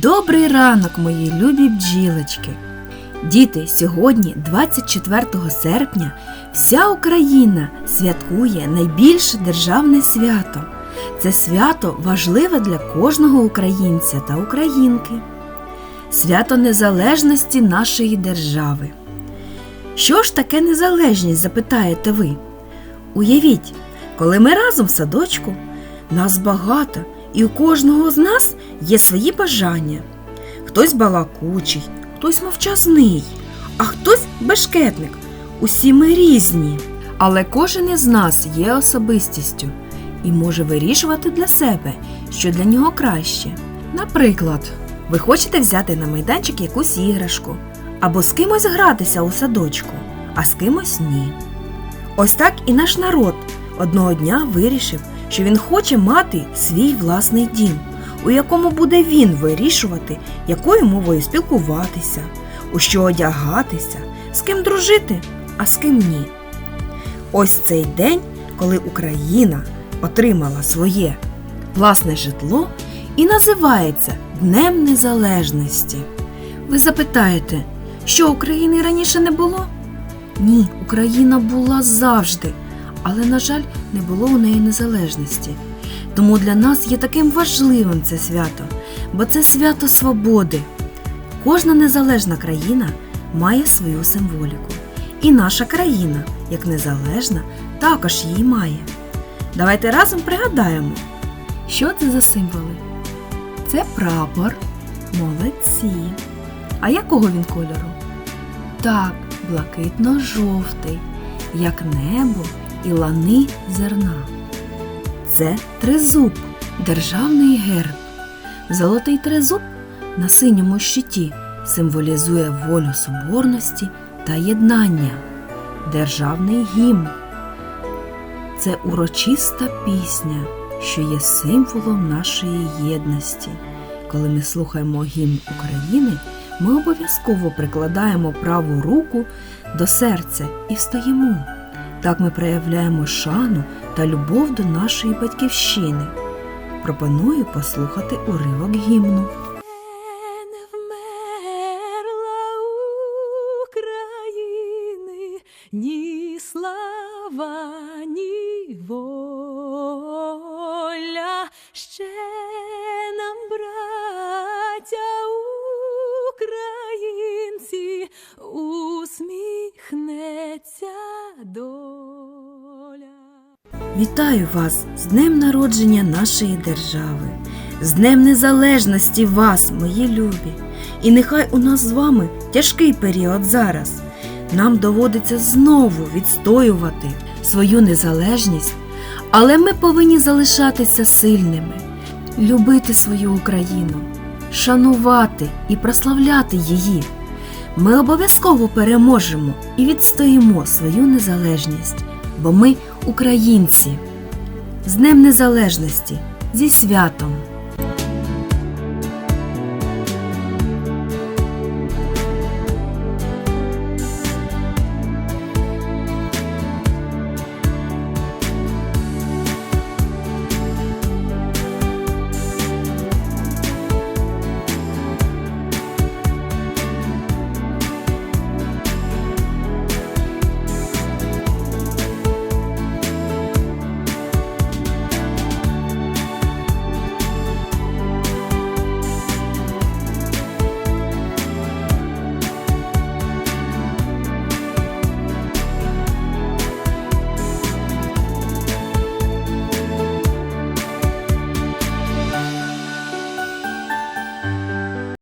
Добрий ранок, мої любі бджілочки! Діти, сьогодні, 24 серпня, вся Україна святкує найбільше державне свято. Це свято важливе для кожного українця та українки. Свято незалежності нашої держави. Що ж таке незалежність, запитаєте ви? Уявіть, коли ми разом в садочку, нас багато, і у кожного з нас є свої бажання. Хтось балакучий, хтось мовчазний, а хтось бешкетник. Усі ми різні. Але кожен із нас є особистістю і може вирішувати для себе, що для нього краще. Наприклад, ви хочете взяти на майданчик якусь іграшку, або з кимось гратися у садочку, а з кимось ні. Ось так і наш народ одного дня вирішив, що він хоче мати свій власний дім, у якому буде він вирішувати, якою мовою спілкуватися, у що одягатися, з ким дружити, а з ким ні. Ось цей день, коли Україна отримала своє власне житло і називається Днем Незалежності. Ви запитаєте, що України раніше не було? Ні, Україна була завжди, але, на жаль, не було у неї незалежності. Тому для нас є таким важливим це свято, бо це свято свободи. Кожна незалежна країна має свою символіку. І наша країна, як незалежна, також її має. Давайте разом пригадаємо, що це за символи. Це прапор. Молодці. А якого він кольору? Так, блакитно-жовтий, як небо і лани зерна. Це тризуб, державний герб. Золотий тризуб на синьому щиті символізує волю соборності та єднання. Державний гімн. Це урочиста пісня, що є символом нашої єдності. Коли ми слухаємо гімн України, ми обов'язково прикладаємо праву руку до серця і встаємо. Так ми проявляємо шану та любов до нашої батьківщини. Пропоную послухати уривок гімну. Ні слава, ні воля. Ще Вітаю вас з Днем народження нашої держави, з Днем Незалежності вас, мої любі. І нехай у нас з вами тяжкий період зараз. Нам доводиться знову відстоювати свою незалежність, але ми повинні залишатися сильними, любити свою Україну, шанувати і прославляти її. Ми обов'язково переможемо і відстоїмо свою незалежність, бо ми українці. З Днем Незалежності зі святом!